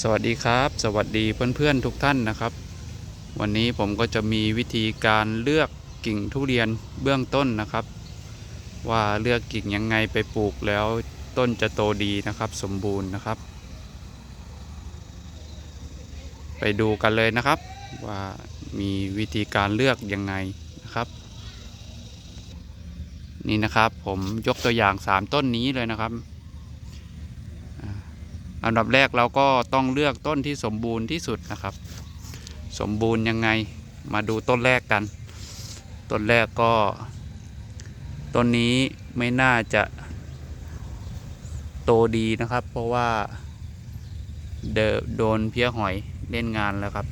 สวัสดีครับ สวัสดีเพื่อนๆทุกท่านนะครับ วันนี้ผมก็จะมีวิธีการเลือกกิ่งทุเรียนเบื้องต้นนะครับ ว่าเลือกกิ่งยังไงไปปลูกแล้วต้นจะโตดีนะครับ สมบูรณ์นะครับ ไปดูกันเลยนะครับ ว่ามีวิธีการเลือกยังไงนะครับ นี่นะครับผมยกตัวอย่าง 3 ต้นนี้เลยนะครับ อันดับแรกเราก็ต้องเลือกต้นที่สมบูรณ์ที่สุดนะครับ สมบูรณ์ยังไงมาดูต้นแรกกัน ต้นแรกก็ ต้นนี้ไม่น่าจะ โตดีนะครับ เพราะว่าเดโดนเพี้ยหอยเล่นงานแล้วครับ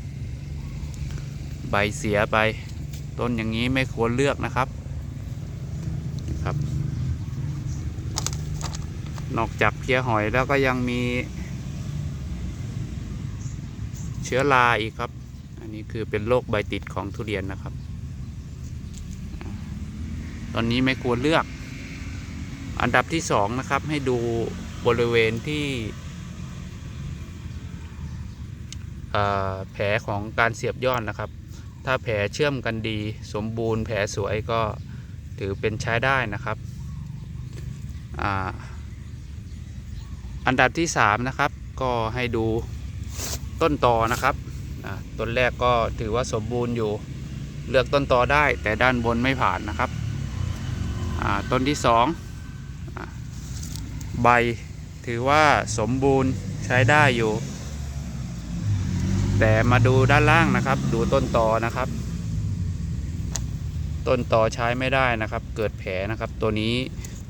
ใบเสียไป ต้นอย่างนี้ไม่ควรเลือกนะครับครับ นอกจากเพี้ยหอยแล้วก็ยังมี เชื้อราอีกครับ อันนี้คือเป็นโรคใบติดของทุเรียนนะครับ ตอนนี้ไม่ควรเลือก อันดับที่สองนะครับ ให้ดูบริเวณที่แผลของการเสียบยอดนะครับ ถ้าแผลเชื่อมกันดี สมบูรณ์แผลสวยก็ถือเป็นใช้ได้นะครับออันดับที่ 3 นะครับ ก็ให้ดู ต้นตอนะครับต้นแรกก็ถือว่าสมบูรณ์อยู่เลือกต้นตอได้ แต่ด้านบนไม่ผ่านนะครับต้นที่2อ่าใบถือว่าสมบูรณ์ใช้ได้อยู่ แต่มาดูด้านล่างนะครับ ดูต้นตอนะครับ ต้นตอใช้ไม่ได้นะครับ เกิดแผลนะครับตัวนี้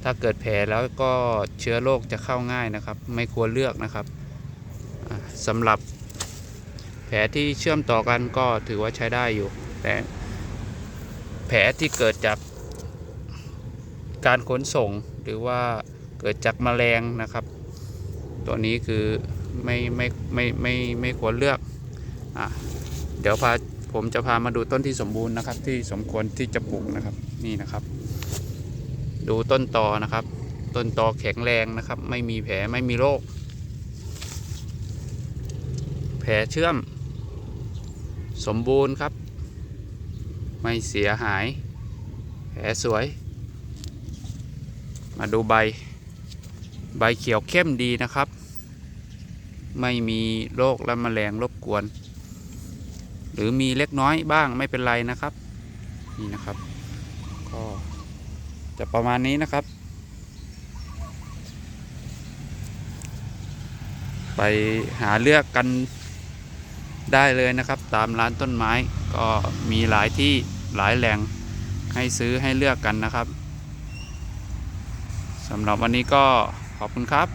ถ้าเกิดแผลแล้วก็เชื้อโรคจะเข้าง่ายนะครับ ไม่ควรเลือกนะครับสำหรับ แผลที่เชื่อมต่อกันก็ถือว่าใช้ได้อยู่ แต่แผลที่เกิดจากการขนส่งหรือว่าเกิดจากแมลงนะครับ ตัวนี้คือไม่ไม่ไม่ไม่ไม่ควรเลือกอะเดี๋ยวพาผมจะพามาดูต้นที่สมบูรณ์นะครับ ที่สมควรที่จะปลูกนะครับนี่นะครับ ดูต้นตอนะครับ ต้นตอแข็งแรงนะครับ ไม่มีแผลไม่มีโรคแผลเชื่อม สมบูรณ์ครับ ไม่เสียหาย แผลสวย มาดูใบ ใบเขียวเข้มดีนะครับ ไม่มีโรคและแมลงรบกวน หรือมีเล็กน้อยบ้างไม่เป็นไรนะครับ นี่นะครับ ก็จะประมาณนี้นะครับ ไปหาเลือกกัน ได้เลยนะครับ ตามร้านต้นไม้ก็มีหลายที่หลายแหล่งให้ซื้อให้เลือกกันนะครับสำหรับวันนี้ก็ขอบคุณครับ